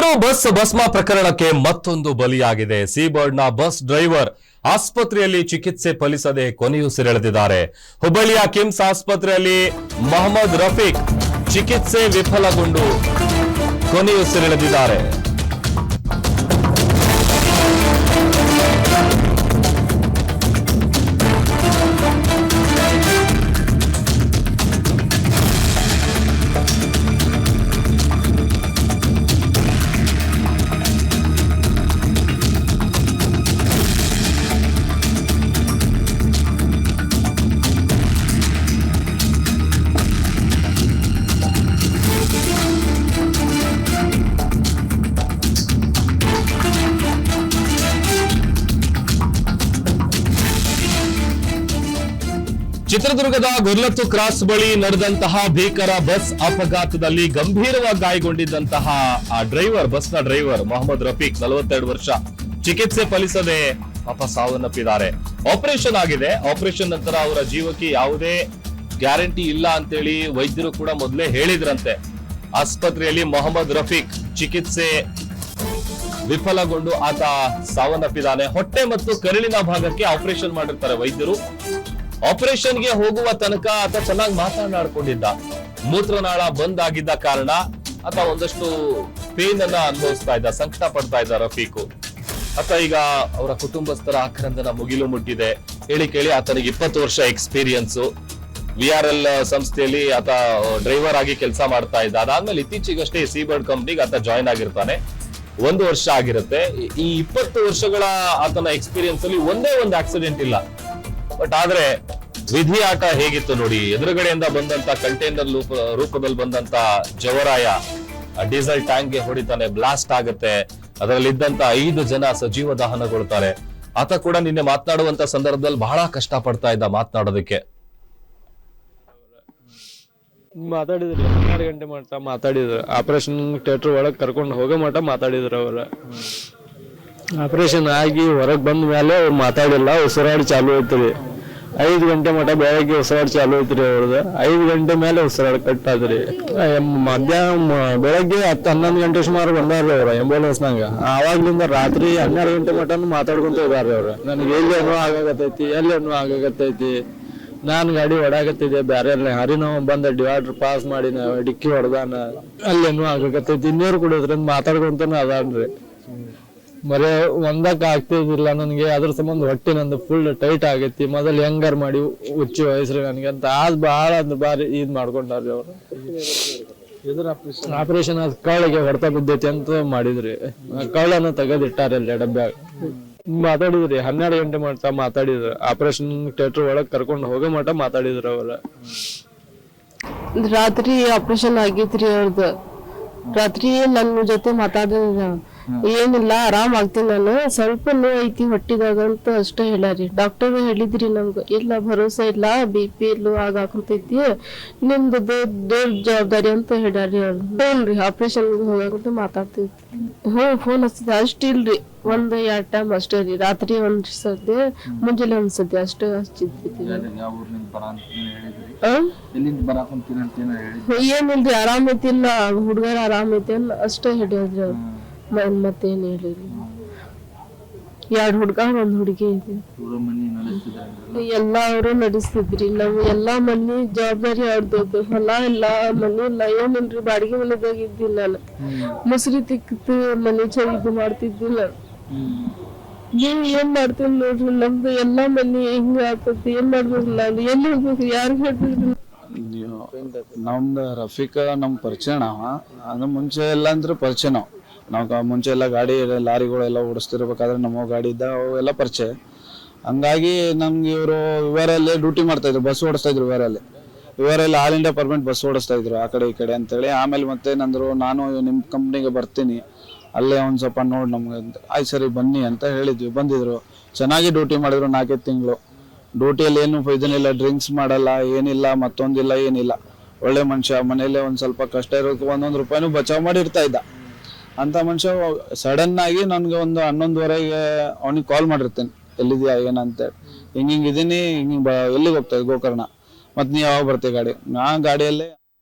Bengaluru bus ಭಸ್ಮ ಪ್ರಕರಣಕ್ಕೆ ಮತ್ತೊಂದು ಬಲಿಯಾಗಿದೆ. ನ ಬಸ್ ಡ್ರೈವರ್ ಆಸ್ಪತ್ರೆಯಲ್ಲಿ ಚಿಕಿತ್ಸೆ ಫಲಿಸದೆ ಕೊನೆಯುಸಿರೆಳೆದಿದ್ದಾರೆ ಹುಬ್ಬಳ್ಳಿಯ ಕಿಮ್ಸ್ ಆಸ್ಪತ್ರೆಯಲ್ಲಿ ಮೊಹಮ್ಮದ್ ರಫೀಕ್ ಚಿಕಿತ್ಸೆ ವಿಫಲಗೊಂಡು ಕೊನೆಯುಸಿರೆಳೆದಿದ್ದಾರೆ ಚಿತ್ರದುರ್ಗದ ಗುರ್ಲತ್ತು ಕ್ರಾಸ್ ಬಳಿ ನಡೆದಂತಹ ಭೀಕರ ಬಸ್ ಅಪಘಾತದಲ್ಲಿ ಗಂಭೀರವಾಗಿ ಗಾಯಗೊಂಡಿದ್ದಂತಹ ಆ ಡ್ರೈವರ್, ಬಸ್ನ ಡ್ರೈವರ್ ಮೊಹಮ್ಮದ್ ರಫೀಕ್, ನಲವತ್ತೆರಡು ವರ್ಷ ಚಿಕಿತ್ಸೆ ಫಲಿಸದೆ ಪಾಪ ಸಾವನ್ನಪ್ಪಿದ್ದಾರೆ. ಆಪರೇಷನ್ ಆಗಿದೆ. ಆಪರೇಷನ್ ನಂತರ ಅವರ ಜೀವಕ್ಕೆ ಯಾವುದೇ ಗ್ಯಾರಂಟಿ ಇಲ್ಲ ಅಂತೇಳಿ ವೈದ್ಯರು ಕೂಡ ಮೊದಲೇ ಹೇಳಿದ್ರಂತೆ. ಆಸ್ಪತ್ರೆಯಲ್ಲಿ ಮೊಹಮ್ಮದ್ ರಫೀಕ್ ಚಿಕಿತ್ಸೆ ವಿಫಲಗೊಂಡು ಆತ ಸಾವನ್ನಪ್ಪಿದ್ದಾನೆ. ಹೊಟ್ಟೆ ಮತ್ತು ಕರುಳಿನ ಭಾಗಕ್ಕೆ ಆಪರೇಷನ್ ಮಾಡಿರ್ತಾರೆ ವೈದ್ಯರು. ಆಪರೇಷನ್ಗೆ ಹೋಗುವ ತನಕ ಆತ ಚೆನ್ನಾಗಿ ಮಾತನಾಡ್ಕೊಂಡಿದ್ದ. ಮೂತ್ರನಾಳ ಬಂದ್ ಆಗಿದ್ದ ಕಾರಣ ಆತ ಒಂದಷ್ಟು ಪೇನ್ ಅನ್ನ ಅನುಭವಿಸ್ತಾ ಇದ್ದ, ಸಂಕಟ ಪಡ್ತಾ ಇದ್ದ ರಫೀಕು. ಆತ ಈಗ ಅವರ ಕುಟುಂಬಸ್ಥರ ಆಕ್ರಂದನ ಮುಗಿಲು ಮುಟ್ಟಿದೆ. ಹೇಳಿ ಕೇಳಿ ಆತನಿಗೆ ಇಪ್ಪತ್ತು ವರ್ಷ ಎಕ್ಸ್ಪೀರಿಯನ್ಸ್ ವಿ ಆರ್ ಎಲ್ ಸಂಸ್ಥೆಯಲ್ಲಿ ಆತ ಡ್ರೈವರ್ ಆಗಿ ಕೆಲಸ ಮಾಡ್ತಾ ಇದ್ದ. ಅದಾದ್ಮೇಲೆ ಇತ್ತೀಚೆಗಷ್ಟೇ ಸೀಬರ್ಡ್ ಕಂಪ್ನಿಗೆ ಆತ ಜಾಯಿನ್ ಆಗಿರ್ತಾನೆ. ಒಂದು ವರ್ಷ ಆಗಿರುತ್ತೆ. ಈ- ಈ ಇಪ್ಪತ್ತು ವರ್ಷಗಳ ಆತನ ಎಕ್ಸ್ಪೀರಿಯನ್ಸ್ ಅಲ್ಲಿ ಒಂದೇ ಒಂದು ಆಕ್ಸಿಡೆಂಟ್ ಇಲ್ಲ. ಬಟ್ ಆದ್ರೆ ವಿಧಿ ಆಟ ಹೇಗಿತ್ತು ನೋಡಿ ಎದುರುಗಡೆಯಿಂದ ಬಂದಂತ ಕಂಟೈನರ್ ರೂಪದಲ್ಲಿ ಬಂದಂತ ಜವರಾಯ ಡೀಸೆಲ್ ಟ್ಯಾಂಕ್ಗೆ ಹೊಡಿತಾನೆ ಬ್ಲಾಸ್ಟ್ ಆಗುತ್ತೆ. ಅದರಲ್ಲಿ ಇದ್ದಂತ ಐದು ಜನ ಸಜೀವ ದಹನಗೊಳ್ತಾರೆ ಆತ ಕೂಡ ನಿನ್ನೆ ಮಾತನಾಡುವಂತ ಸಂದರ್ಭದಲ್ಲಿ ಬಹಳ ಕಷ್ಟ ಪಡ್ತಾ ಇದ್ದ ಮಾತನಾಡೋದಕ್ಕೆ. ಮಾತಾಡಿದ್ರು ಹನ್ನೆರಡು ಗಂಟೆ ಮಟ್ಟ ಮಾತಾಡಿದ್ರು. ಆಪರೇಷನ್ ಥಿಯೇಟರ್ ಒಳಗೆ ಕರ್ಕೊಂಡು ಹೋಗೋ ಮಟ್ಟ ಮಾತಾಡಿದ್ರು ಅವರು. ಆಪರೇಷನ್ ಆಗಿ ಹೊರಗೆ ಬಂದ ಮೇಲೆ ಅವ್ರು ಮಾತಾಡಿಲ್ಲ ಉಸಿರಾಡಿ ಚಾಲು ಐತ್ರಿ ಐದು ಗಂಟೆ ಮಟ್ಟ ಬೆಳಗ್ಗೆ ಚಾಲೂ ಚಾಲು ಐತ್ರಿ ಅವ್ರದ್ದು ಐದು ಗಂಟೆ ಮೇಲೆ ಉಸಿರಾಡ್ ಕಟ್ ಆದ್ರಿ. ಮಧ್ಯಾಹ್ನ ಬೆಳಗ್ಗೆ ಹತ್ತು, ಹನ್ನೊಂದು ಗಂಟೆ ಸುಮಾರು ಬಂದಾರ್ರಿ ಅವ್ರ ಆಂಬುಲೆನ್ಸ್ನಾಗ ಆವಾಗ್ಲಿಂದ ರಾತ್ರಿ ಹನ್ನೆರಡು ಗಂಟೆ ಮಟನು ಮಾತಾಡ್ಕೊಂತ ಇದಾರ್ರಿ ಅವ್ರು. ನನಗೆ ಎಲ್ಲಿ ಏನೋ ಆಗಾಕತ್ತೈತಿ, ಎಲ್ಲಿ ಏನೋ ಆಗಾಕತ್ತೈತಿ? ನಾನು ಗಾಡಿ ಹೊಡಾಕತ್ತಿದ್ದೆ ಬ್ಯಾರೆ ಹರಿನವ ಬಂದ ಡಿವೈಡರ್ ಪಾಸ್ ಮಾಡಿ ಡಿಕ್ಕಿ ಹೊಡೆದಾನ. ಅಲ್ಲೇನೋ ಆಗಕತ್ತೈತಿ. ಇನ್ನೇರು ಕುಡಿಯೋದ್ರಿಂದ ಮಾತಾಡ್ಕೊಂತಾನೆ ಅದಾನ್ರಿ. ಬರೇ ಒಂದಕ್ಕೆ ಆಗ್ತಿದಿಲ್ಲ ನನಗೆ. ಅದ್ರ ಸಂಬಂಧ ಹೊಟ್ಟೆ ನಂದು ಫುಲ್ ಟೈಟ್ ಆಗೈತಿ. ಮೊದಲು ಹೆಂಗಾರ ಮಾಡಿ ಹುಚ್ಚಿ ವಯಸ್ಸು ನನಗೆ ಅಂತ. ಆದ್ ಭಾಳ ಅಂದ್ರೆ ಬಾರಿ ಇದ್ ಮಾಡ್ಕೊಂಡಾರ್ರಿ ಅವರು. ಆಪರೇಷನ್ ಅದ್ ಕಳ್ಳಿಗೆ ಹೊಡೆತ ಬಿದ್ದೈತಿ ಅಂತ ಮಾಡಿದ್ರಿ. ಕಳ್ಳನ ತೆಗೆದಿಟ್ಟಾರ ಅಲ್ಲಿ ಡಬ್ಬ್ಯಾಗ ಮಾತಾಡಿದ್ರಿ ಹನ್ನೆರಡು ಗಂಟೆ ಮಾಡ್ತಾ ಮಾತಾಡಿದ್ರು. ಆಪರೇಷನ್ ಥಿಯೇಟರ್ ಒಳಗ್ ಕರ್ಕೊಂಡು ಹೋಗೋ ಮಟ್ಟ ಮಾತಾಡಿದ್ರು ಅವ್ರ. ರಾತ್ರಿ ಆಪರೇಷನ್ ಆಗೈತ್ರಿ ಅವ್ರದ್ದು ರಾತ್ರಿ ನನ್ನ ಜೊತೆ ಮಾತಾಡಿದ ಏನಿಲ್ಲ ಆರಾಮ್ ಆಗ್ತೀನಿ ನಾನು. ಸ್ವಲ್ಪ ನೋವು ಐತಿ ಹೊಟ್ಟಿದಾಗ ಅಂತ ಅಷ್ಟೇ ಹೇಳಾರಿ ಡಾಕ್ಟರ್ ಹೇಳಿದ್ರಿ ನಮ್ಗ ಇಲ್ಲ ಭರೋಸಾ ಇಲ್ಲ ಬಿ ಪಿ ಲೋ ಆಗಾಕಂತೈತಿ ನಿಮ್ದು ದೊಡ್ಡ ಜವಾಬ್ದಾರಿ ಅಂತ ಹೇಳ್ಯಾರಿ ಅವ್ರು. ಆಪ್ರೇಷನ್ ಆಪರೇಷನ್ ಹೋಗಂತ ಮಾತಾಡ್ತಿದ್ವಿ. ಹ್ಞೂ ಫೋನ್ ಹಚ್ಚಿದ. ಅಷ್ಟ ಇಲ್ರಿ ಒಂದ್ ಎರಡು ಟೈಮ್ ಅಷ್ಟೇ ರೀ. ರಾತ್ರಿ ಒಂದ್ ಸದ್ಯ ಮುಂಜಾನೆ ಒಂದ್ ಸದ್ಯ ಅಷ್ಟೇ ಹಚ್ಚಿದ್ವಿ. ಏನಿಲ್ರಿ ಆರಾಮ್ ಐತಿಲ್ಲ ಹುಡ್ಗರ ಆರಾಮ್ ಐತಿ ಅಷ್ಟೇ ಹಿಡಿಯೋದ್ರಿ ಅವ್ರು. ಮತ್ತೇನ್ ಹೇಳಿರಿ ಎರಡ್ ಹುಡ್ಗ ಒಂದ್ ಹುಡುಗಿ ಇದೆ. ಎಲ್ಲ ಅವರು ನಡೆಸ್ತಿದ್ರಿ. ನಾವು ಎಲ್ಲಾ ಮನೆ ಜವಾಬ್ದಾರಿ ಅವ್ರದ್ದು. ಹೊಲ ಇಲ್ಲ ಮನಿ ಇಲ್ಲ ಏನಿಲ್ರಿ ಬಾಡಿಗೆ ಮನೆದಾಗ ಇದ್ದಿಲ್ಲ ನಾನು. ಮುಸ್ರಿ ತಿಕ್ಕಿತ್ತು ಮನಿ ಚಳಿ ಇದು ಮಾಡ್ತಿದ್ದಿಲ್ಲ. ನೀವ್ ಏನ್ ಮಾಡ್ತೀನಿ ನೋಡ್ರಿ ನಮ್ದು ಎಲ್ಲಾ ಮನಿ ಹೆಂಗ ಆಗ್ತದೆ. ಏನ್ ಮಾಡ್ಬೇಕು ನಾನು ಎಲ್ಲಿ ಹೋಗ್ಬೇಕು ಯಾರಿಗ್ ಹೇಳ್ತಿದ್ರು ನಮ್ದು ರಫೀಕ ನಮ್ ಪರಿಚಯ ನಾವ ಅದು ಮುಂಚೆ ಎಲ್ಲ ಅಂದ್ರೆ ಪರಿಚಯ ನಾವು ನಾವು ಮುಂಚೆ ಎಲ್ಲ ಗಾಡಿ ಲಾರಿಗಳೆಲ್ಲ ಓಡಿಸ್ತಿರ್ಬೇಕಾದ್ರೆ ನಮ್ಮ ಗಾಡಿ ಇದ್ದ ಅವೆಲ್ಲ ಪರಿಚಯ. ಹಂಗಾಗಿ ನಮ್ಗೆ ಇವರು ವಿವರಲ್ಲಿ ಡ್ಯೂಟಿ ಮಾಡ್ತಾ ಇದ್ರು, ಬಸ್ ಓಡಿಸ್ತಾ ಇದ್ರು ವಿವರಲ್ಲಿ ವಿವರಲ್ಲಿ ಆಲ್ ಇಂಡಿಯಾ ಪರ್ಮಿಟ್ ಬಸ್ ಓಡಿಸ್ತಾ ಇದ್ರು ಆ ಕಡೆ ಈ ಕಡೆ ಅಂತೇಳಿ. ಆಮೇಲೆ ಮತ್ತೆ ನಂದ್ರು, ನಾನು ನಿಮ್ಮ ಕಂಪ್ನಿಗೆ ಬರ್ತೀನಿ, ಅಲ್ಲೇ ಒಂದ್ ಸ್ವಲ್ಪ ನೋಡಿ ನಮ್ಗೆ ಅಂತ. ಆಯ್ತು ಸರಿ ಬನ್ನಿ ಅಂತ ಹೇಳಿದ್ವಿ. ಬಂದಿದ್ರು. ಚೆನ್ನಾಗಿ ಡ್ಯೂಟಿ ಮಾಡಿದ್ರು ನಾಲ್ಕೈದು ತಿಂಗಳು. ಡ್ಯೂಟಿಯಲ್ಲಿ ಏನು ಇದನ್ನಿಲ್ಲ ಡ್ರಿಂಕ್ಸ್ ಮಾಡಲ್ಲ, ಏನಿಲ್ಲ, ಮತ್ತೊಂದಿಲ್ಲ, ಏನಿಲ್ಲ. ಒಳ್ಳೆ ಮನುಷ್ಯ ಮನೇಲೆ ಒಂದ್ ಸ್ವಲ್ಪ ಕಷ್ಟ ಇರೋಕೆ ಒಂದೊಂದು ರೂಪಾಯಿನೂ ಬಚಾವ್ ಮಾಡಿ ಇರ್ತಾ ಇದ್ದ. ಅಂತ ಮನುಷ್ಯ ಸಡನ್ ಆಗಿ ನನ್ಗೆ ಒಂದು ಹನ್ನೊಂದುವರೆಗೆ ಅವನಿಗೆ ಕಾಲ್ ಮಾಡಿರ್ತೇನೆ. ಎಲ್ಲಿದ್ಯಾ, ಏನಂತ? ಹಿಂಗೆ ಹಿಂಗ್ ಇದೀನಿ ಹಿಂಗಿಂಗ್ ಎಲ್ಲಿಗೆ ಹೋಗ್ತಾ ಗೋಕರ್ಣ? ಮತ್ತೆ ನೀ ಯಾವಾಗ ಬರ್ತೀಯ ಗಾಡಿ? ನಾ ಗಾಡಿಯಲ್ಲೇ